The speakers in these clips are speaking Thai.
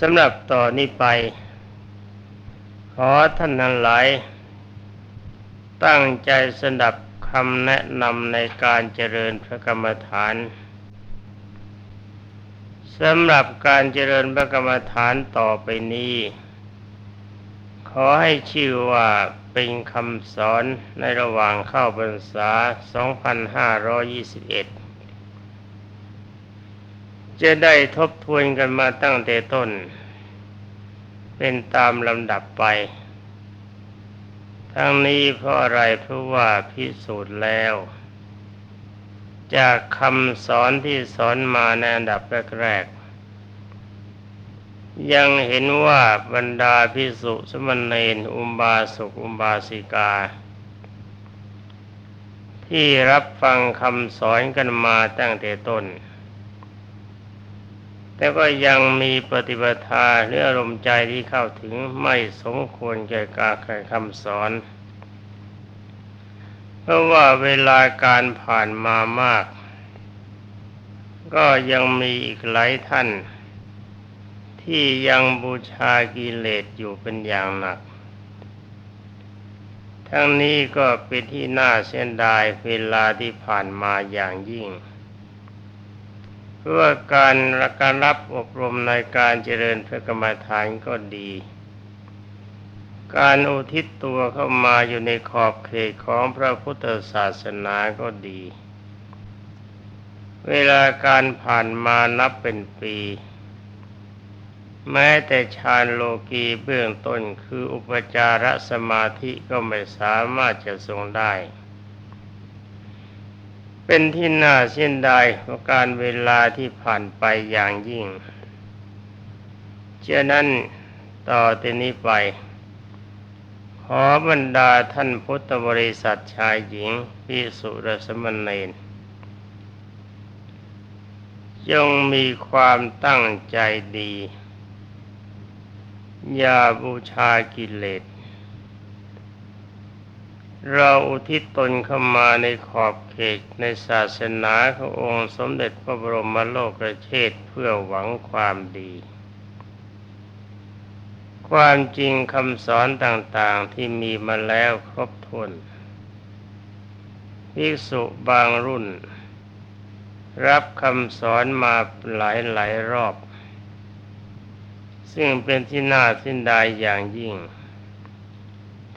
สำหรับต่อนนี้ไป ขอท่านทั้งหลาย ตั้งใจสดับคำแนะนำในการเจริญพระกรรมฐานสำหรับการเจริญพระกรรมฐานต่อไปนี้ ขอให้ชื่อว่าเป็นคำสอนในระหว่างเข้าพรรษา 2521 จะได้ทบทวนกันมาตั้งแต่ต้น เป็นตามลำดับไป ทั้งนี้เพราะอะไรเพราะว่าพิสูจน์แล้ว จากคำสอนที่สอนมาในอันดับแรกๆยังเห็นว่าบรรดาพิสุสมณเณรอุมบาสกอุมบาสิกาที่รับฟังคำสอนกันมาตั้งแต่ต้น แต่ก็ยังมีปฏิปทาหรืออารมณ์ใจที่เข้าถึงไม่สมควรแก่การแก่คำสอน เพราะว่าเวลาการผ่านมามาก ก็ยังมีอีกหลายท่าน ที่ยังบูชากิเลสอยู่เป็นอย่างหนัก ทั้งนี้ก็เป็นที่น่าเสียดายเวลาที่ผ่านมาอย่างยิ่ง เพราะว่าการการรับอบรมในการเจริญพระกรรมฐานก็ดี การอุทิศตัวเข้ามาอยู่ในขอบเขตของพระพุทธศาสนาก็ดี เวลาการผ่านมานับเป็นปี แม้แต่ฌานโลกีเบื้องต้นคืออุปจารสมาธิก็ไม่สามารถจะทรงได้ เป็นที่น่าเสียดายเพราะการเวลาที่ผ่านไปอย่างยิ่งฉะนั้นต่อแต่นี้ไป ขอบรรดาท่านพุทธบริษัทชายหญิงพิสุรสมณเณรจงมีความตั้งใจดี อย่าบูชากิเลส เราอุทิศตนเข้ามาในขอบเขตในศาสนาขององค์สมเด็จพระบรมโลกระเชษเพื่อหวังความดี ความจริงคำสอนต่างๆที่มีมาแล้วครบถ้วนภิกษุบางรุ่น รับคำสอนมาหลายหลายรอบ ซึ่งเป็นที่น่าสิ้นดายอย่างยิ่ง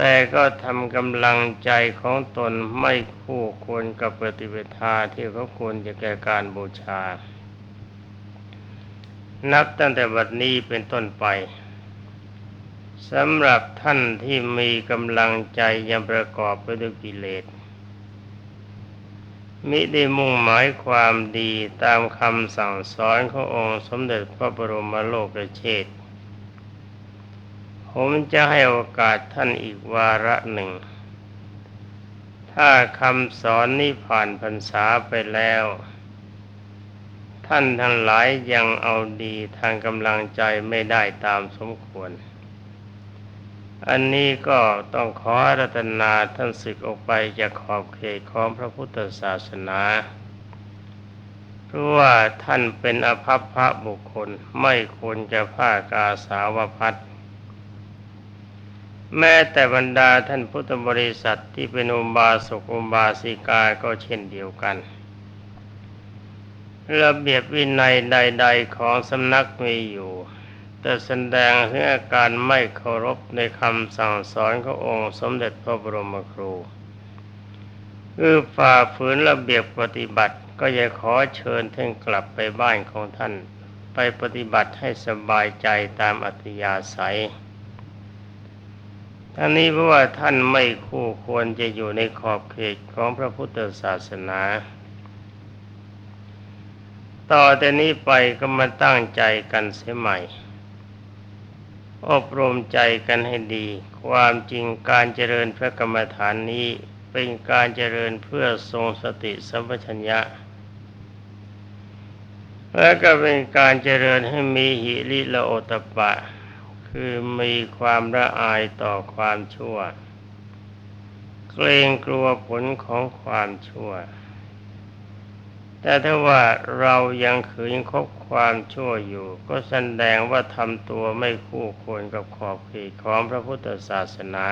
แต่ก็ทำกำลังใจของตนไม่คู่ควรกับปฏิปทาที่เขาควรจะแก่การบูชา นับตั้งแต่บัดนี้เป็นต้นไปสำหรับท่านที่มีกำลังใจยังประกอบไปด้วยกิเลสมิได้มุ่งหมายความดีตามคำสั่งสอนขององค์สมเด็จพระบรมโลกเชษฐ ผมจะให้โอกาสท่านอีกวาระหนึ่ง ถ้าคำสอนนี้ผ่านพรรษาไปแล้ว ท่านทั้งหลายยังเอาดีทางกำลังใจไม่ได้ตามสมควร อันนี้ก็ต้องขอรัตนาท่านศึกออกไปจากขอบเขตของพระพุทธศาสนาเพราะว่าท่านเป็นอภัพพระบุคคลไม่ควรจะผ้ากาสาวพัด แม้แต่บรรดาท่านพุทธบริษัทที่เป็นอุบาสกอุบาสิกาก็เช่นเดียวกัน ระเบียบวินัยใด ๆ ของสำนักมีอยู่ แต่แสดงถึงอาการไม่เคารพในคำสั่งสอนขององค์สมเด็จพระบรมครูคือฝ่าฝืนระเบียบปฏิบัติก็อย่าขอเชิญท่านกลับไปบ้านของท่าน ไปปฏิบัติให้สบายใจตามอัธยาศัย ทั้งนี้เพราะว่าท่านไม่คู่ควรจะอยู่ในขอบเขตของพระพุทธศาสนา ต่อแต่นี้ไปก็มาตั้งใจกันเสียใหม่ อบรมใจกันให้ดี ความจริงการเจริญพระกรรมฐานนี้เป็นการเจริญเพื่อทรงสติสัมปชัญญะและก็เป็นการเจริญให้มีหิริละโอตปปะ คือมีความละอายต่อความชั่ว เกรงกลัวผลของความชั่ว แต่ถ้าว่าเรายังขืนคบความชั่วอยู่ ก็แสดงว่าทำตัวไม่คู่ควรกับขอบเขตของพระพุทธศาสนา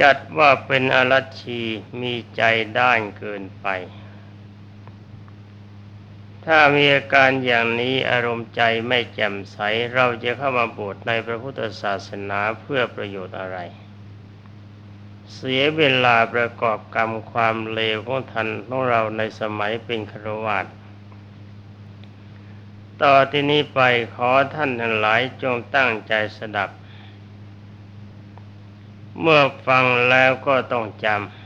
จัดว่าเป็นอรัชชีมีใจด้านเกินไป ถ้ามีอาการอย่างนี้อารมณ์ใจไม่แจ่มใส เราจะเข้ามาบวชในพระพุทธศาสนาเพื่อประโยชน์อะไร เสียเวลาประกอบกรรมความเลวของท่านของเราในสมัยเป็นครวาสต่อที่นี้ไปขอท่านทั้งหลายจงตั้งใจสดับ เมื่อฟังแล้วก็ต้องจำ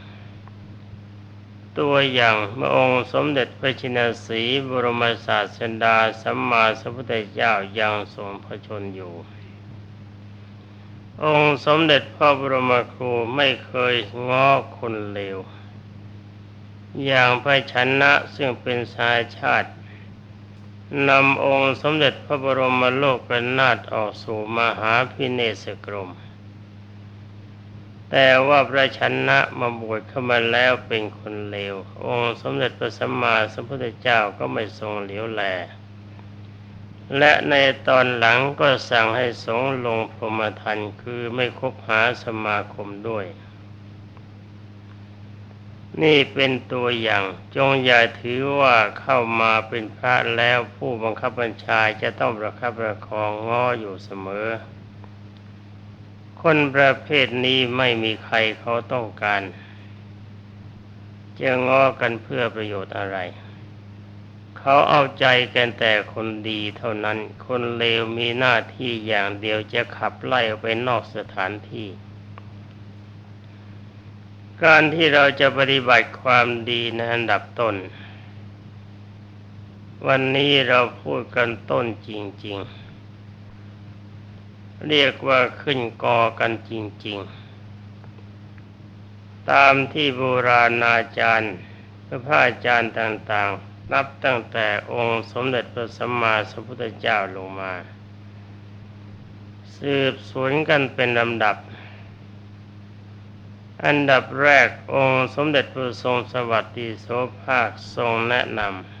ตัวอย่างเมื่อองค์สมเด็จพระชินสีบรมศาสดาสัมมาสัมพุทธเจ้ายังทรงพระชนอยู่ องค์สมเด็จพระบรมครูไม่เคยง้อคนเลว อย่างพระชนะซึ่งเป็นสายชาตินำองค์สมเด็จพระบรมโลกกนาถออกสู่มหาพิเนศกรม แต่ว่าพระชนะมาบวชเข้ามาแล้วเป็นคนเลว องค์สมเด็จพระสัมมาสัมพุทธเจ้าก็ไม่ทรงเหลียวแล และในตอนหลังก็สั่งให้สงลงพรหมทันคือไม่คบหาสมาคมด้วย นี่เป็นตัวอย่างจงอย่าถือว่าเข้ามาเป็นพระแล้วผู้บังคับบัญชาจะต้องประคับประคองง้ออยู่เสมอ คนประเภทนี้ไม่มีใครเขาต้องการจะง้อกันเพื่อประโยชน์อะไร เขาเอาใจกันแต่คนดีเท่านั้น คนเลวมีหน้าที่อย่างเดียวจะขับไล่ออกไปนอกสถานที่ การที่เราจะปฏิบัติความดีในอันดับต้น วันนี้เราพูดกันต้นจริง ๆ เรียกว่าขึ้นกอกันจริง ๆ ตามที่โบราณอาจารย์พระพาอาจารย์ต่างๆ นับตั้งแต่องค์สมเด็จพระสัมมาสัมพุทธเจ้าลงมา สืบสวนกันเป็นลำดับ อันดับแรกองค์สมเด็จพระทรงสวัสดิโสภาคทรงแนะนำ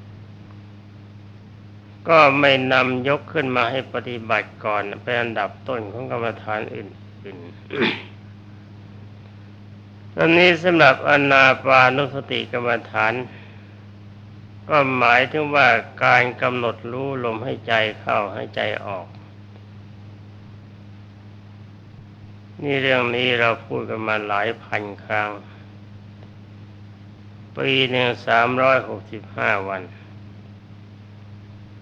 ก็ไม่นำยกขึ้นมาให้ปฏิบัติก่อนเป็นอันดับต้นของกรรมฐานอื่นๆตอนนี้สำหรับอนาปานุสติกรรมฐาน ก็หมายถึงว่าการกำหนดรู้ลมให้ใจเข้าให้ใจออก นี่เรื่องนี้เราพูดกันมาหลายพันครั้ง ปีหนึ่งสามร้อยหกสิบห้าวัน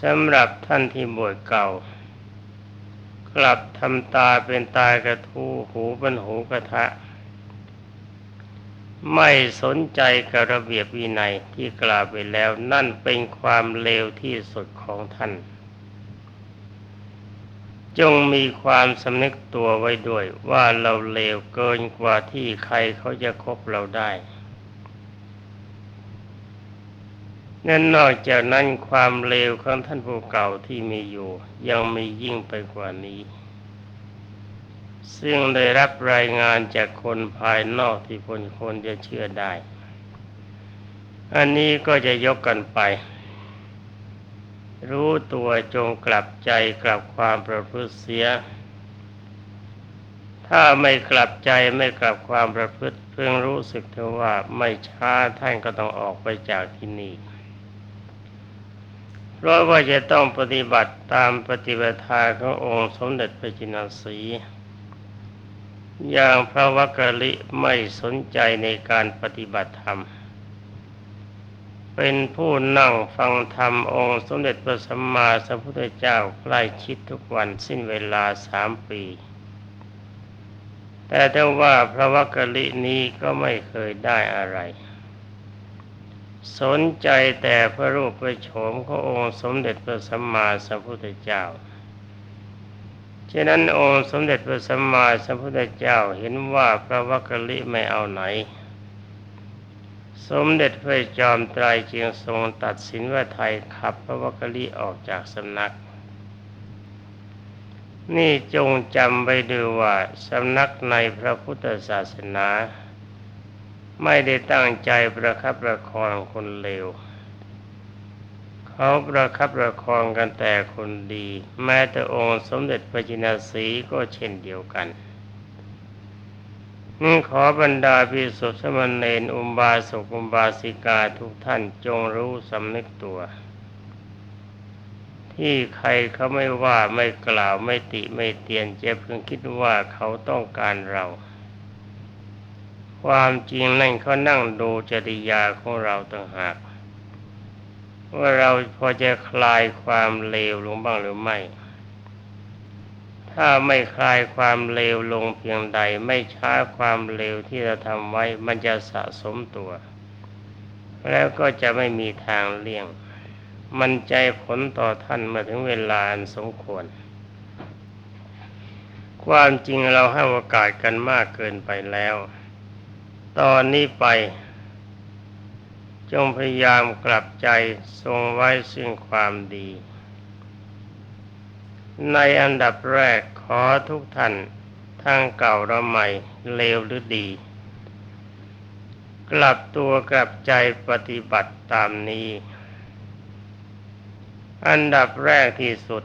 สำหรับท่านที่บวชเก่า กลับทำตาเป็นตากระทูหูเป็นหูกระทะ ไม่สนใจกับระเบียบวินัยที่กล่าวไปแล้ว นั่นเป็นความเลวที่สุดของท่าน จงมีความสำนึกตัวไว้ด้วยว่าเราเลวเกินกว่าที่ใครเขาจะคบเราได้ นั่นนอกจากนั้นความเลวของท่านผู้เก่าที่มีอยู่ ยังมียิ่งไปกว่านี้ ซึ่งได้รับรายงานจากคนภายนอกที่คนคนจะเชื่อได้ อันนี้ก็จะยกกันไป รู้ตัวจงกลับใจกลับความประพฤติเสีย ถ้าไม่กลับใจไม่กลับความประพฤติเพิ่งรู้สึกเถอะว่าไม่ช้าท่านก็ต้องออกไปจากที่นี่ เพราะว่าจะต้องปฏิบัติตามปฏิบัติทาขององค์สมเด็จพระจินสีอย่างพระวักกะลิไม่สนใจในการปฏิบัติธรรม เป็นผู้นั่งฟังธรรมองค์สมเด็จพระสัมมาสัมพุทธเจ้าใกล้ชิดทุกวันสิ้นเวลาสามปี แต่ถ้าว่าพระวักกะลินี้ก็ไม่เคยได้อะไร สนใจแต่พระรูปพระโฉมขององค์สมเด็จพระสัมมาสัมพุทธเจ้า ฉะนั้นองค์สมเด็จพระสัมมาสัมพุทธเจ้าเห็นว่าพระวักกลิไม่เอาไหน สมเด็จพระจอมไตรจึงทรงตัดสินว่าไทยขับพระวักกลิออกจากสำนัก นี่จงจำไว้ดูว่าสำนักในพระพุทธศาสนา ไม่ได้ตั้งใจประคับประคองคนเลว เขาประคับประคองกันแต่คนดี แม้แต่องค์สมเด็จพระจินสีก็เช่นเดียวกันนี่ขอบรรดาพิสุทธิสมณเณรอุบาสกอุบาสิกาทุกท่านจงรู้สำนึกตัว ที่ใครเขาไม่ว่าไม่กล่าวไม่ติไม่เตียนเจ็บเพียงคิดว่าเขาต้องการเรา ความจริงนั่นเขานั่งดูจริยาของเราต่างหาก ว่าเราพอจะคลายความเลวลงบ้างหรือไม่ ถ้าไม่คลายความเลวลงเพียงใด ไม่ช้าความเลวที่เราทำไว้มันจะสะสมตัว แล้วก็จะไม่มีทางเลี่ยง มันใจผลต่อท่านมาถึงเวลาอันสมควร ความจริงเราให้โอกาสกันมากเกินไปแล้ว ตอนนี้ไป จงพยายามกลับใจทรงไว้ซึ่งความดี ในอันดับแรกขอทุกท่านทั้งเก่าและใหม่เลวหรือดี กลับตัวกลับใจปฏิบัติตามนี้ อันดับแรกที่สุด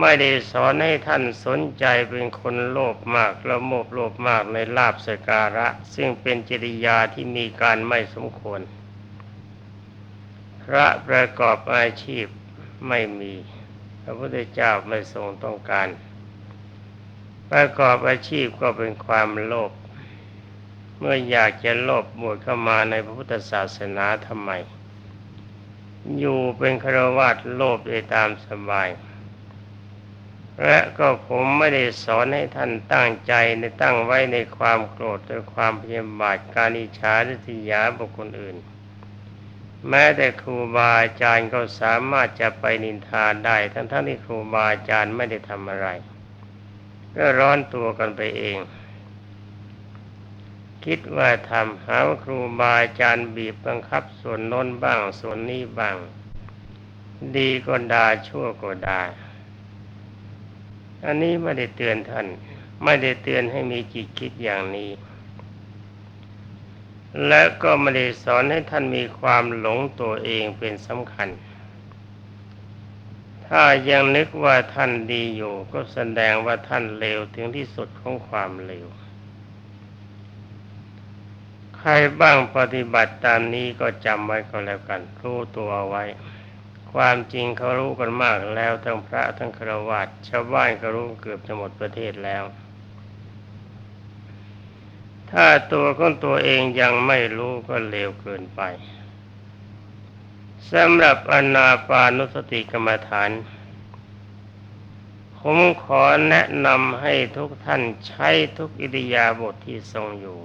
ไม่ได้สอนให้ท่านสนใจเป็นคนโลภมากและโมภโลภมากในลาบสการะ ซึ่งเป็นจริยาที่มีการไม่สมควร พระประกอบอาชีพไม่มี พระพุทธเจ้าไม่ทรงต้องการ ประกอบอาชีพก็เป็นความโลภเมื่ออยากจะโลภบวชเข้ามาในพระพุทธศาสนาทำไม อยู่เป็นครวาสโลภได้ตามสบาย และก็ผมไม่ได้สอนให้ท่านตั้งใจในตั้งไว้ในความโกรธหรือความพยาบาทการอิจฉาหรือทิยาบุคคลอื่น แม้แต่ครูบาอาจารย์ก็สามารถจะไปนินทาได้ ทั้งทั้งที่ครูบาอาจารย์ไม่ได้ทำอะไรก็ร้อนตัวกันไปเอง คิดว่าทำหาว่าครูบาอาจารย์บีบบังคับส่วนน้นบ้างส่วนนี้บ้าง ดีก็ด่าชั่วก็ด่า อันนี้ไม่ได้เตือนท่าน ไม่ได้เตือนให้มีจิตคิดอย่างนี้ และก็ไม่ได้สอนให้ท่านมีความหลงตัวเองเป็นสำคัญ ถ้ายังนึกว่าท่านดีอยู่ ก็แสดงว่าท่านเลวถึงที่สุดของความเลวใครบ้างปฏิบัติตามนี้ก็จำไว้ก็แล้วกัน รู้ตัวไว้ ความจริงเขารู้กันมากแล้วทั้งพระทั้งฆรวาสชาวบ้านก็รู้เกือบจะหมดประเทศแล้ว ถ้าตัวของตัวเองยังไม่รู้ก็เลวเกินไปสำหรับอนาปานุสติกรรมฐาน ผมขอแนะนำให้ทุกท่านใช้ทุกอิริยาบถทที่ทรงอยู่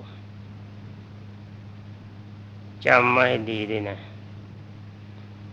จำไม่ดีดีนะ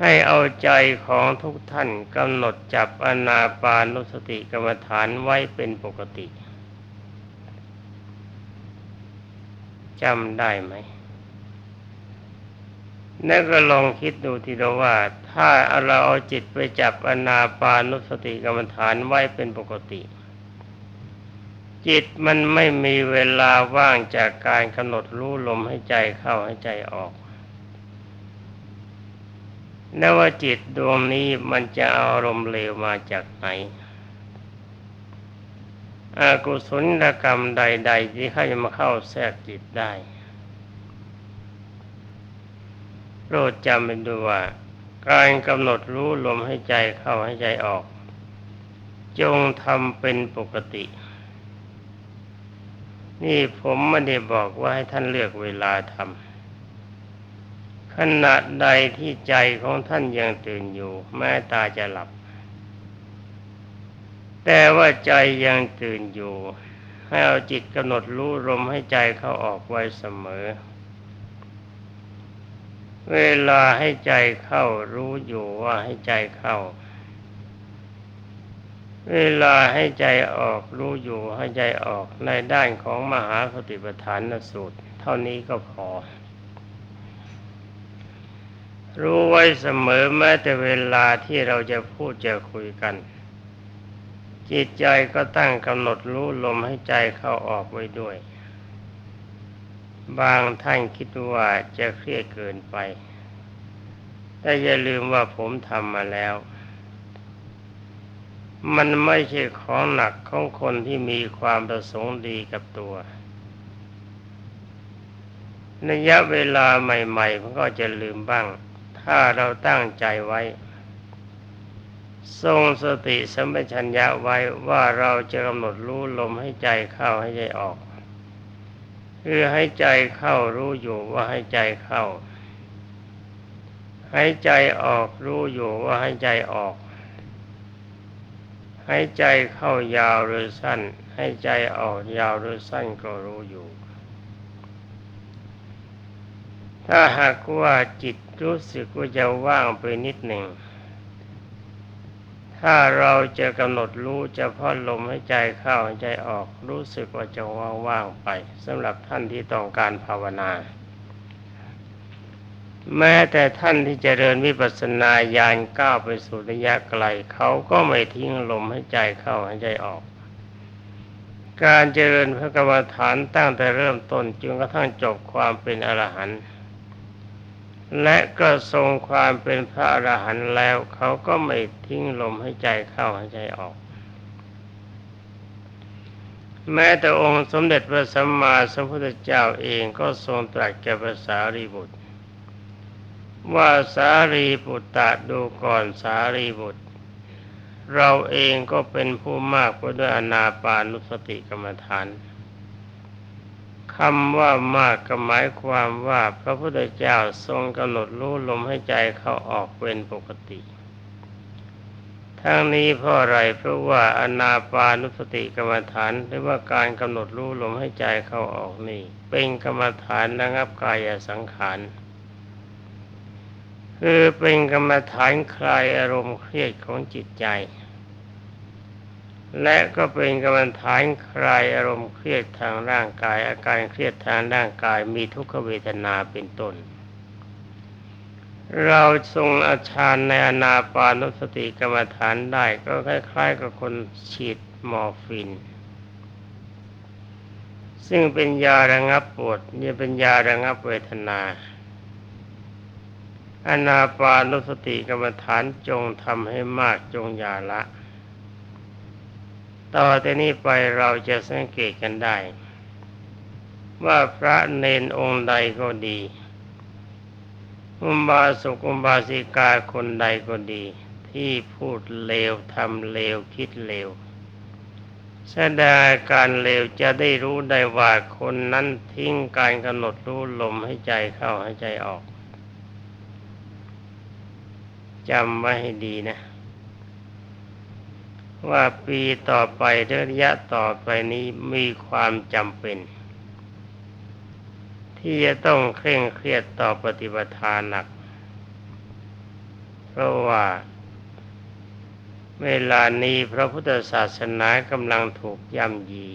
ให้เอาใจของทุกท่านกำหนดจับอนาปานุสติกรรมฐานไว้เป็นปกติจำได้ไหมนั่นก็ลองคิดดูทีเดียวว่า ถ้าเราเอาจิตไปจับอนาปานุสติกรรมฐานไว้เป็นปกติ จิตมันไม่มีเวลาว่างจากการกำหนดรู้ลมให้ใจเข้าให้ใจออก นว่าจิตดวงนี้มันจะเอาอารมณ์เลวมาจากไหนอากุศลกรรมใด ๆ ที่เขาจะมาเข้าแทรกจิตได้โปรดจำเป็นดูว่า การกำหนดรู้ลมให้ใจเข้าให้ใจออก จงทำเป็นปกติ นี่ผมไม่ได้บอกว่าให้ท่านเลือกเวลาทำ ขณะใดที่ใจของท่านยังตื่นอยู่ แม้ตาจะหลับ แต่ว่าใจยังตื่นอยู่ ให้เอาจิตกำหนดรู้ลมให้ใจเข้าออกไว้เสมอ เวลาให้ใจเข้ารู้อยู่ว่าให้ใจเข้า เวลาให้ใจออกรู้อยู่ให้ใจออกในด้านของมหาสติปัฏฐานสูตร เท่านี้ก็พอ รู้ไว้เสมอแม้แต่เวลาที่เราจะพูดจะคุยกัน จิตใจก็ตั้งกำหนดรู้ลมให้ใจเข้าออกไว้ด้วย บางท่านคิดว่าจะเครียดเกินไป แต่อย่าลืมว่าผมทำมาแล้ว มันไม่ใช่ของหนักของคนที่มีความประสงค์ดีกับตัวระยะเวลาใหม่ๆมันก็จะลืมบ้าง ถ้าเราตั้งใจไว้ ทรงสติสัมปชัญญะไว้ว่าเราจะกำหนดรู้ลมให้ใจเข้าให้ใจออกคือให้ใจเข้ารู้อยู่ว่าให้ใจเข้า ให้ใจออกรู้อยู่ว่าให้ใจออก ให้ใจเข้ายาวหรือสั้น ให้ใจออกยาวหรือสั้นก็รู้อยู่ ถ้าหากว่าจิต รู้สึกว่าจะว่างไปนิดหนึ่ง ถ้าเราจะกำหนดรู้เฉพาะลมให้ใจเข้าให้ใจออก รู้สึกว่าจะว่างๆไปสำหรับท่านที่ต้องการภาวนา แม้แต่ท่านที่จเจริญวิปัสสนาญาณก้าวไปสู่ระยะไกลเขาก็ไม่ทิ้งลมให้ใจเข้าให้ใจออกการเจริญพระกรรมฐานตั้งแต่เริ่มต้นจนกระทั่งจบความเป็นอรหันต์ และก็ทรงความเป็นพระอรหันต์แล้ว เขาก็ไม่ทิ้งลมให้ใจเข้าให้ใจออก แม้แต่องค์สมเด็จพระสัมมาสัมพุทธเจ้าเองก็ทรงตรัสแก่ภาษารีบุตร ว่าสารีบุตรตะดูก่อนสารีบุตร เราเองก็เป็นผู้มากไปด้วยอนาปานุสติกรรมฐาน ขำว่ามากก็หมายความว่าพระพุทธเจ้าทรงกำหนดรู้ลมให้ใจเข้าออกเป็นปกติ ทั้งนี้เพราะอะไรเพราะว่าอนาปานุสติกรรมฐานหรือว่าการกำหนดรู้ลมให้ใจเข้าออกนี่ เป็นกรรมฐานระงับกายสังขารคือเป็นกรรมฐานคลายอารมณ์เครียดของจิตใจ และก็เป็นกรรมฐานคลายอารมณ์เครียดทางร่างกาย อาการเครียดทางร่างกายมีทุกขเวทนาเป็นต้น เราทรงอาชานในอนาปานุสติกรรมฐานได้ก็คล้ายๆ กับคนฉีดมอร์ฟิน ซึ่งเป็นยาระงับปวดนี่เป็นยาระงับเวทนาอนาปานุสติกรรมฐานจงทำให้มากจงอย่าละ ต่อแต่นี้ไปเราจะสังเกตกันได้ ว่าพระเนนองค์ใดก็ดีอุบาสกอุบาสิกาคนใดก็ดี ที่พูดเลวทำเลวคิดเลวแสดงการเลวจะได้รู้ได้ว่าคนนั้นทิ้งการกำหนดรู้ลมให้ใจเข้าให้ใจออกจำไว้ให้ดีนะ ว่าปีต่อไปเระยะต่อไปนี้มีความจำเป็น ที่จะต้องเคร่งเครียดต่อปฏิบัติทานหนัก เพราะว่า เวลานี้พระพุทธศาสนากำลังถูกย่ำยี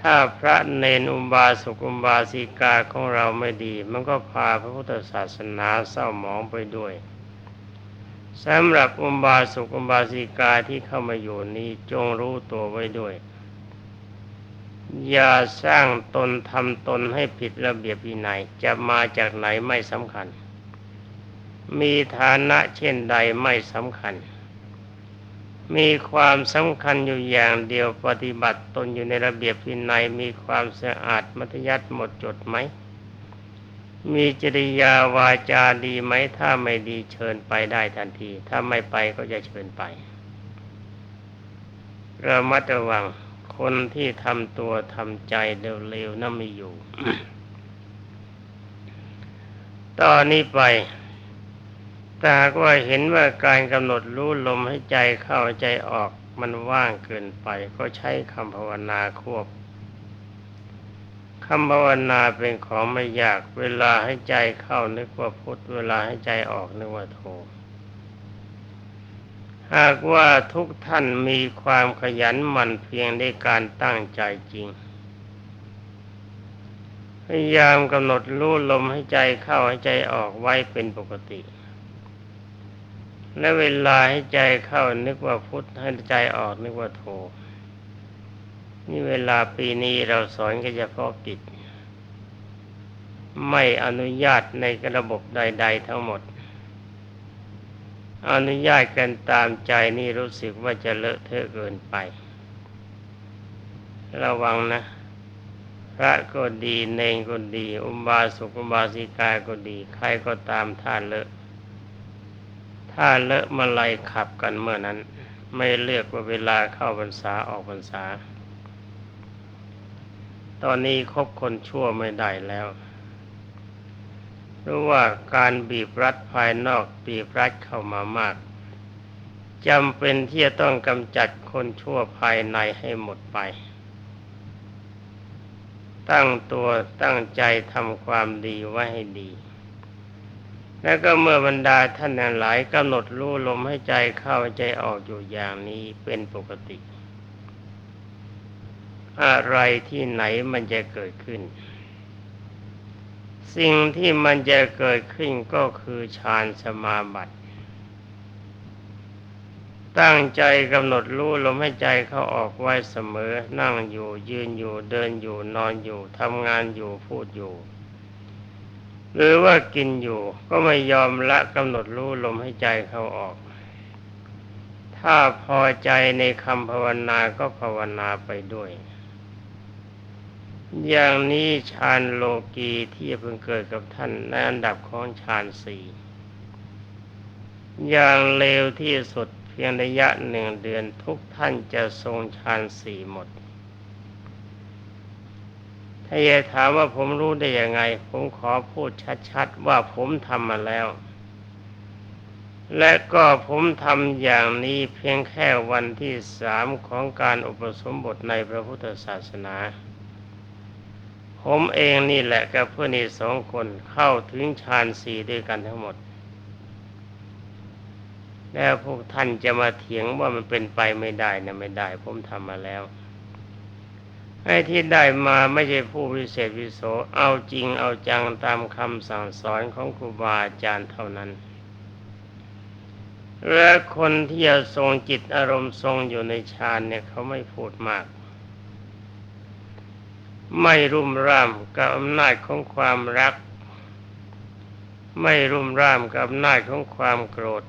ถ้าพระเนนอุบาสกอุบาสิกาของเราไม่ดี มันก็พาพระพุทธศาสนาเศร้าหมองไปด้วย สำหรับอุบาสกอุบาสิกาที่เข้ามาอยู่นี้จงรู้ตัวไว้ด้วย อย่าสร้างตนทำตนให้ผิดระเบียบวินัยจะมาจากไหนไม่สำคัญ มีฐานะเช่นใดไม่สำคัญ มีความสำคัญอยู่อย่างเดียวปฏิบัติตนอยู่ในระเบียบวินัยมีความสะอาดมัธยัติหมดจดไหม มีจริยาวาจาดีไหมถ้าไม่ดีเชิญไปได้ทันที ถ้าไม่ไปก็จะเชิญไประมัดระวังคนที่ทำตัวทำใจเร็วๆนั่นไม่อยู่ ตอนนี้ไปตากว่าเห็นว่าการกำหนดรู้ลมให้ใจเข้าใจออกมันว่างเกินไป ก็ใช้คำภาวนาควบ คำภาวนาเป็นของไม่ยาก เวลาให้ใจเข้านึกว่าพุทธเวลาให้ใจออกนึกว่าโทหากว่าทุกท่านมีความขยันหมั่นเพียงในการตั้งใจจริง พยายามกำหนดรู้ลมให้ใจเข้าให้ใจออกไว้เป็นปกติ และเวลาให้ใจเข้านึกว่าพุทธให้ใจออกนึกว่าโท นี่เวลาปีนี้เราสอนก็เฉพาะกิจ ไม่อนุญาตในระบบใด ๆ ทั้งหมด อนุญาตกันตามใจนี่รู้สึกว่าจะเลอะเทอะเกินไป ระวังนะ พระก็ดีเนงก็ดี อุบาสกอุบาสิกาก็ดี ใครก็ตามท่าเลอะถ้าเลอะมาไลขับกันเมื่อนั้น ไม่เลือกว่าเวลาเข้าพรรษาออกพรรษา ตอนนี้คบคนชั่วไม่ได้แล้วราะว่าการบีบรัดภายนอกบีบรัดเข้ามามากจำเป็นที่จะต้องกำจัดคนชั่วภายในให้หมดไป ตั้งตัวตั้งใจทำความดีไว้ให้ดี แล้วก็เมื่อบรรดาท่านหลายกำหนดรู้ลมให้ใจเข้าใจออกอยู่อย่างนี้เป็นปกติ อะไรที่ไหนมันจะเกิดขึ้น สิ่งที่มันจะเกิดขึ้นก็คือฌานสมาบัติ ตั้งใจกำหนดรู้ลมให้ใจเขาออกไว้เสมอ นั่งอยู่ยืนอยู่เดินอยู่นอนอยู่ทำงานอยู่พูดอยู่ หรือว่ากินอยู่ก็ไม่ยอมละกำหนดรู้ลมให้ใจเขาออกถ้าพอใจในคำภาวนาก็ภาวนาไปด้วย อย่างนี้ฌานโลกีที่เพิ่งเกิดกับท่านในอันดับของฌานสี่อย่างเลวที่สุดเพียงระยะหนึ่งเดือนทุกท่านจะทรงฌานสี่หมด ถ้าจะถามว่าผมรู้ได้ยังไง ผมขอพูดชัดๆว่าผมทำมาแล้ว และก็ผมทำอย่างนี้เพียงแค่วันที่สามของการอุปสมบทในพระพุทธศาสนา ผมเองนี่แหละกับเพื่อนอีกสองคนเข้าถึงฌานสี่ด้วยกันทั้งหมด แล้วพวกท่านจะมาเถียงว่ามันเป็นไปไม่ได้นะไม่ได้ ผมทำมาแล้วไอ้ที่ได้มาไม่ใช่ผู้วิเศษวิโส เอาจริงเอาจังตามคำสั่งสอนของครูบาอาจารย์เท่านั้น และคนที่จะทรงจิตอารมณ์ทรงอยู่ในฌานเนี่ยเขาไม่พูดมาก ไม่รุ่มร่ามกับอำนาจของความรัก ไม่รุ่มร่ามกับอำนาจของความโกรธ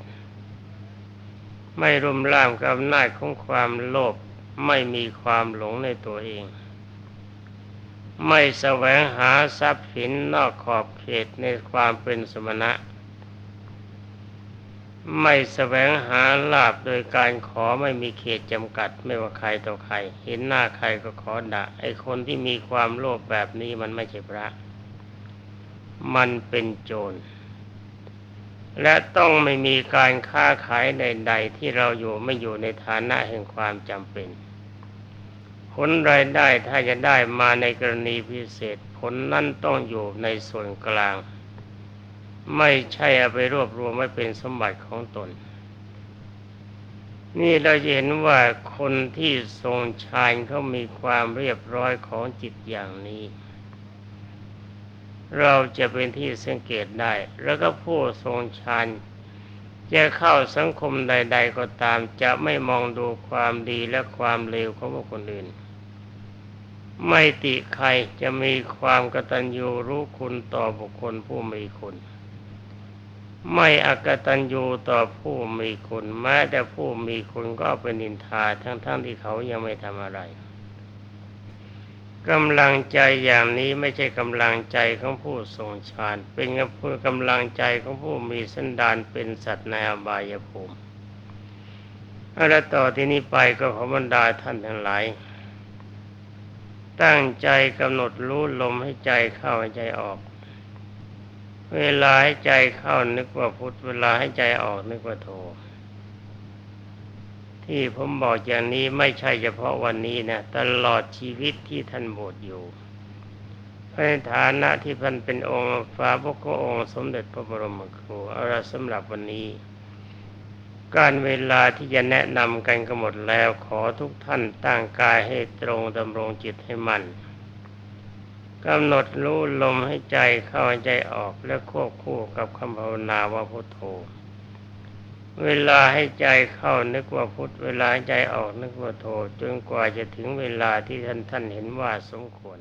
ไม่รุ่มร่ามกับอำนาจของความโลภไม่มีความหลงในตัวเอง ไม่แสวงหาทรัพย์สินนอกขอบเขตในความเป็นสมณะ ไม่แสวงหาลาบโดยการขอไม่มีเขตจำกัด ไม่ว่าใครต่อใคร เห็นหน้าใครก็ขอด่าไอคนที่มีความโลภแบบนี้มันไม่ใช่พระ มันเป็นโจร และต้องไม่มีการค้าขายใด ๆ ที่เราอยู่ไม่อยู่ในฐานะแห่งความจำเป็น ผลรายได้ถ้าจะได้มาในกรณีพิเศษ ผลนั้นต้องอยู่ในส่วนกลาง ไม่ใช่เอาไปรวบรวมไว้เป็นสมบัติของตน นี่เราจะเห็นว่าคนที่ทรงฌานเขามีความเรียบร้อยของจิตอย่างนี้ เราจะเป็นที่สังเกตได้ แล้วก็ผู้ทรงฌานจะเข้าสังคมใด ๆ ก็ตามจะไม่มองดูความดีและความเลวของบุคคลอื่น ไม่ติใครจะมีความกตัญญูรู้คุณต่อบุคคลผู้มีคุณ ไม่อักตัญญูต่อผู้มีคุณแม้แต่ผู้มีคุณก็เป็นนินทาทั้งๆทที่เขายังไม่ทำอะไรกำลังใจอย่างนี้ไม่ใช่กำลังใจของผู้ทรงฌานเป็นกำลังใจของผู้มีสันดานเป็นสัตว์ในอบายภูมิและต่อที่นี้ไปก็ขอบรรดาท่านทั้งหลาย ตั้งใจกำหนดรู้ลมให้ใจเข้าให้ใจออก เวลาให้ใจเข้านึกว่าพุทธเวลาให้ใจออกนึกว่าโทที่ผมบอกอย่างนี้ไม่ใช่เฉพาะวันนี้นะตลอดชีวิตที่ท่านบวชอยู่ในฐานะที่ท่านเป็นองค์ฟ้าพระองค์ สมเด็จพระบรมครูเอาละสำหรับวันนี้ การเวลาที่จะแนะนำกันก็หมดแล้วขอทุกท่านตั้งกายให้ตรงดำรงจิตให้มั่น กำหนดรู้ลมให้ใจเข้าใจออกและควบคู่กับคำภาวนาว่าพุทโธ เวลาให้ใจเข้านึกว่าพุทเวลาใใจออกนึกว่าโธจนกว่าจะถึงเวลาที่ท่านท่านเห็นว่าสมควร